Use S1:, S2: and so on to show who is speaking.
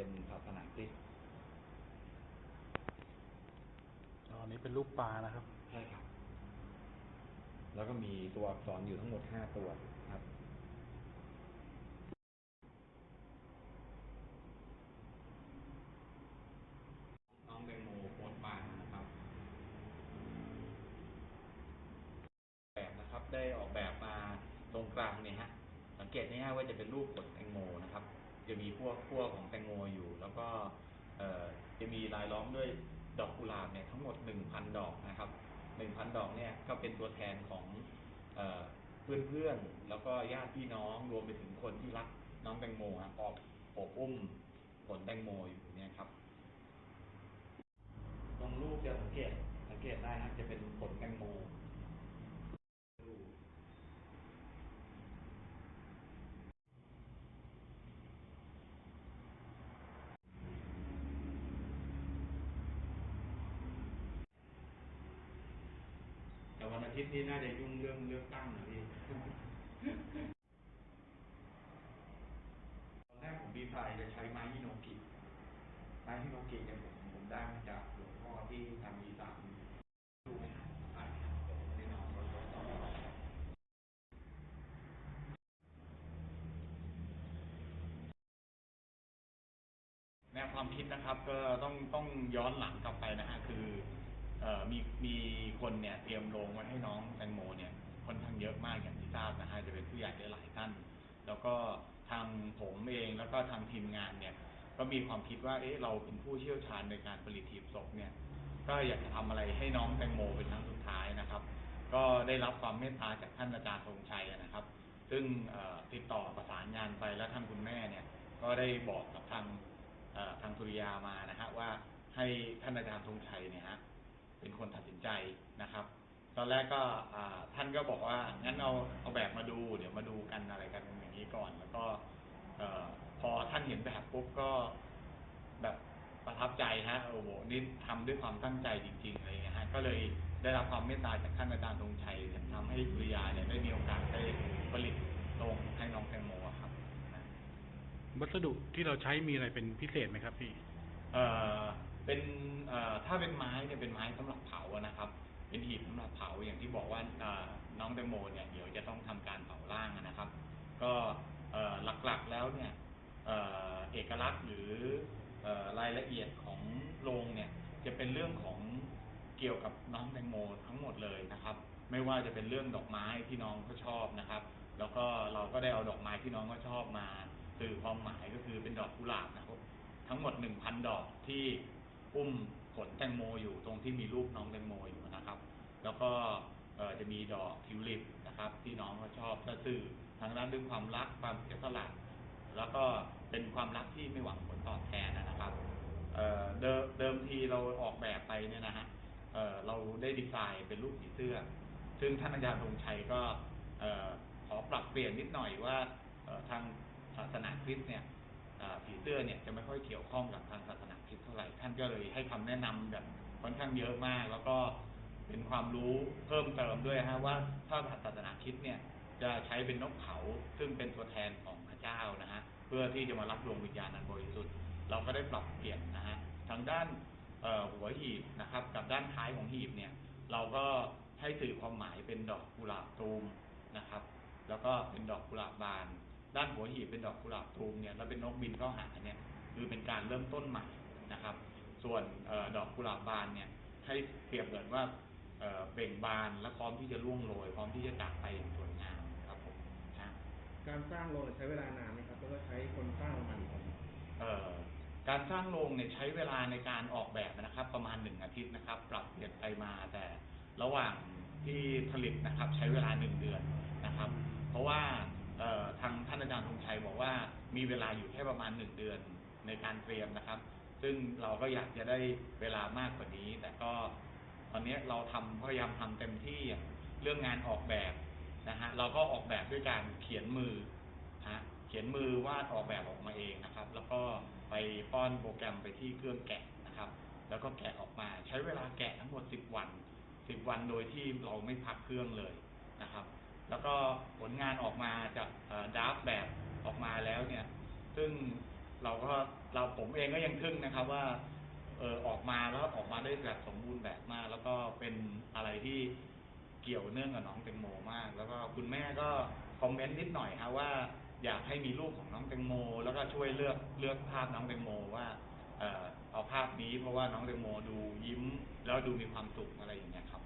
S1: เป็นศาสนาคริสต์
S2: อ๋ออันนี้เป็นรูปปลานะครับ
S1: ใช่ครับ แล้วก็มีตัวอักษรอยู่ทั้งหมดห้าตัวครับน้องแตงโมโพสต์มานะครับแบบนะครับได้ออกแบบมาตรงกลางเนี่ยฮะ สังเกตง่ายๆว่าจะเป็นรูปผลแตงโมนะครับ จะมีพวกขั้วของแตงโมอยู่ แล้วก็เอจะมีลายล้อมด้วยดอกกุหลาบเนี่ยทั้งหมด 1,000 ดอกนะครับ 1,000 ดอกเนี่ยก็เป็นตัวแทนของเอ่อเพื่อนๆ แล้วก็ญาติพี่น้องรวมไปถึงคนที่รักน้องแตงโมฮะออกโอบอุ้มผลแตงโมอยู่เนี่ยครับ ตรงรูปจะสังเกตสังเกตได้นะจะเป็นผลแตงโม แต่วันอาทิตย์นี้น่าจะยุ่งเรื่องเลือกตั้งนะพี่ตอนแรกผมดีไซน์จะใช้ไม้ฮิโนกิไม้ฮิโนกิเนี่ยผมผมได้มาจากหลวงพ่อที่ทำอีสานดูไหมครับอ่าเดี๋ยวผมให้น้องเขาทดสอแนวความคิดนะครับ ก็ต้องต้องย้อนหลังกลับไปนะฮะคือ มีมีคนเนี่ยเตรียมโรงไว้ให้น้องแตงโมเนี่ยค่อนข้างเยอะมากอย่างที่ทราบนะฮะจะเป็นผู้ใหญ่ได้หลายท่าน แล้วก็ทางผมเองแล้วก็ทางทีมงานเนี่ย ก็มีความคิดว่าเอ๊ะเราเป็นผู้เชี่ยวชาญในการผลิตหีบศพเนี่ย ก็อยากจะทำอะไรให้น้องแตงโมเป็นครั้งสุดท้ายนะครับ ก็ได้รับความเมตตาจากท่านอาจารย์ธงชัยนะครับ ซึ่งติดต่อประสานงานไปแล้วทางคุณแม่เนี่ย ก็ได้บอกกับทางทางสุริยามานะฮะว่าให้ท่านอาจารย์ธงชัยเนี่ยฮะ เป็นคนตัดสินใจนะครับ ตอนแรกก็อ่าท่านก็บอกว่างั้นเอาเอาแบบมาดู เดี๋ยวมาดูกันอะไรกันอย่างนี้ก่อน แล้วก็เอ่อพอท่านเห็นแบบปุ๊บก็แบบประทับใจฮะโอ้โหนี่ทำด้วยความตั้งใจจริงๆอะไรอย่างเงี้ยฮะก็เลยได้รับความเมตตาจากท่านอาจารย์ธงชัยทำให้สุริยาเนี่ยได้มีโอกาสได้ผลิตตรงให้น้องแตงโมอะครับนะ
S2: วัสดุที่เราใช้มีอะไรเป็นพิเศษไหมครับพี่
S1: เอ่อเป็นถ้าเป็นไม้เนี่ยเป็นไม้สำหรับเผานะครับ เป็นหีบสำหรับเผาอย่างที่บอกว่าน้องแตงโมเนี่ยเดี๋ยวจะต้องทำการเผาร่างนะครับ ก็หลักๆแล้วเนี่ยเอกลักษณ์หรืออรายละเอียดของโรงเนี่ยจะเป็นเรื่องของเกี่ยวกับน้องแตงโมทั้งหมดเลยนะครับ ไม่ว่าจะเป็นเรื่องดอกไม้ที่น้องเขาชอบนะครับ แล้วก็เราก็ได้เอาดอกไม้ที่น้องเขาชอบมาสื่อความหมายก็คือเป็นดอกกุหลาบนะครับ ทั้งหมด1,000ดอกที่ อุ้มผลแตงโมอยู่ตรงที่มีรูปน้องแตงโมอยู่นะครับ แล้วก็จะมีดอกทิวลิปนะครับ ที่น้องเขาชอบก็สื่อทางด้านเรื่องความรักความเสียสละแล้วก็เป็นความรักที่ไม่หวังผลตอบแทนนะครับเเดิมเดิมทีเราออกแบบไปเนี่ยนะฮะเเราได้ดีไซน์เป็นรูปผีเสื้อ ซึ่งท่านอาจารย์ธงชัยก็ขอปรับเปลี่ยนนิดหน่อยว่าทางศาสนาคริสต์เนี่ยผีเสื้อเนี่ยจะไม่ค่อยเกี่ยวข้องกับทางศาสนา ก็เลยให้คำแนะนำแบบค่อนข้างเยอะมาก แล้วก็เป็นความรู้เพิ่มเติมด้วยฮะว่าถ้าศาสนาคริสต์เนี่ยจะใช้เป็นนกเขาซึ่งเป็นตัวแทนของพระเจ้านะฮะเพื่อที่จะมารับดวงวิญญาณอันบริสุทธิ์เราก็ได้ปรับเปลี่ยนนะฮะทางด้านหัวหีบนะครับ กับด้านท้ายของหีบเนี่ย เราก็ให้สื่อความหมายเป็นดอกกุหลาบตูมนะครับ แล้วก็เป็นดอกกุหลาบบาน ด้านหัวหีบเป็นดอกกุหลาบตูมเนี่ยแล้วเป็นนกบินเข้าหาเนี่ย คือเป็นการเริ่มต้นใหม่นะครับ ส่วนเออดอกกุหลาบบานเนี่ยให้เปรียบเหมือนว่าเอ่อเบ่งบานและพร้อมที่จะร่วงโรยพร้อมที่จะจากไปอย่างสวยงามครับผมนะ
S3: การสร้างโรงใช้เวลานานไหมครับแล้วก็ใช้คนสร้างประมาณกี่คน
S1: เอ่อการสร้างโรงเนี่ยใช้เวลาในการออกแบบนะครับ ประมาณหนึ่งอาทิตย์นะครับ ปรับเปลี่ยนไปมาแต่ระหว่างที่ผลิตนะครับ ใช้เวลาหนึ่งเดือนนะครับ เพราะว่าเอ่อทางท่านอาจารย์ธงชัยบอกว่ามีเวลาอยู่แค่ประมาณหนึ่งเดือนในการเตรียมนะครับ ซึ่งเราก็อยากจะได้เวลามากกว่านี้ แต่ก็ตอนนี้เราทำพยายามทำเต็มที่เรื่องงานออกแบบนะฮะเราก็ออกแบบด้วยการเขียนมือฮะเขียนมือวาดออกแบบออกมาเองนะครับ แล้วก็ไปป้อนโปรแกรมไปที่เครื่องแกะนะครับ แล้วก็แกะออกมา ใช้เวลาแกะทั้งหมด 10 วัน 10 วันโดยที่เราไม่พักเครื่องเลยนะครับ แล้วก็ผลงานออกมาจากดราฟแบบออกมาแล้วเนี่ย ซึ่ง เราก็เราผมเองก็ยังทึ่งนะครับว่าเออออกมาแล้วออกมาได้แบบสมบูรณ์แบบมาก แล้วก็เป็นอะไรที่เกี่ยวเนื่องกับน้องแตงโมมาก แล้วก็คุณแม่ก็คอมเมนต์นิดหน่อยครับว่า อยากให้มีรูปของน้องแตงโม แล้วก็ช่วยเลือกเลือกภาพน้องแตงโมว่าเออเอาภาพนี้เพราะว่าน้องแตงโมดูยิ้ม แล้วดูมีความสุขอะไรอย่างเงี้ยครับ